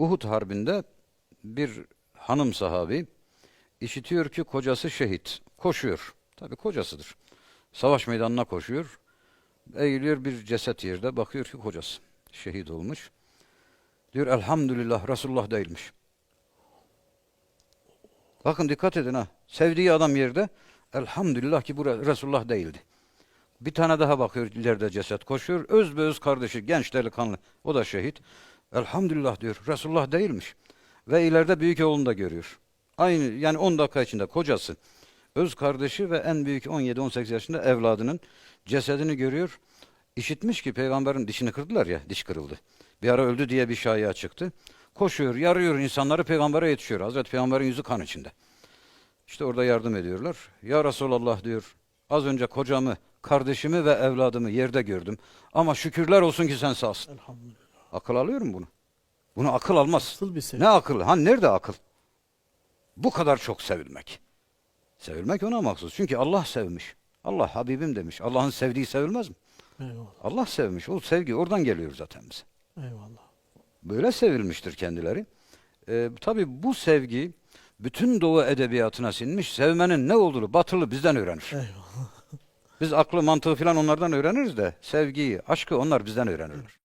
Uhud Harbi'nde bir hanım sahabi işitiyor ki kocası şehit. Koşuyor. Tabi kocasıdır. Savaş meydanına koşuyor. Eğiliyor bir ceset yerde. Bakıyor ki kocası şehit olmuş. Diyor elhamdülillah Resulullah değilmiş. Bakın dikkat edin ha. Sevdiği adam yerde elhamdülillah ki bu Re- Resulullah değildi. Bir tane daha bakıyor ileride ceset koşuyor. Öz be öz kardeşi genç delikanlı. O da şehit. Elhamdülillah diyor. Resulullah değilmiş. Ve ileride büyük oğlunu da görüyor. Aynı yani 10 dakika içinde kocası, öz kardeşi ve en büyük 17-18 yaşında evladının cesedini görüyor. İşitmiş ki peygamberin dişini kırdılar ya, diş kırıldı. Bir ara öldü diye bir şaya çıktı. Koşuyor, yarıyor insanları peygambere yetişiyor. Hazreti Peygamber'in yüzü kan içinde. İşte orada yardım ediyorlar. Ya Resulallah diyor. Az önce kocamı, kardeşimi ve evladımı yerde gördüm. Ama şükürler olsun ki sen sağsın. Elhamdülillah. Akıl alıyor mu bunu? Bunu akıl almaz. Nasıl bir sevgi? Ne akıl? Ha nerede akıl? Bu kadar çok sevilmek. Sevilmek ona mahsus. Çünkü Allah sevmiş. Allah Habibim demiş. Allah'ın sevdiği sevilmez mi? Eyvallah. Allah sevmiş. O sevgi oradan geliyor zaten bize. Eyvallah. Böyle sevilmiştir kendileri. Ee, tabii bu sevgi bütün Doğu edebiyatına sinmiş. Sevmenin ne olduğunu batılı bizden öğrenir. Eyvallah. Biz aklı mantığı falan onlardan öğreniriz de sevgiyi, aşkı onlar bizden öğrenirler.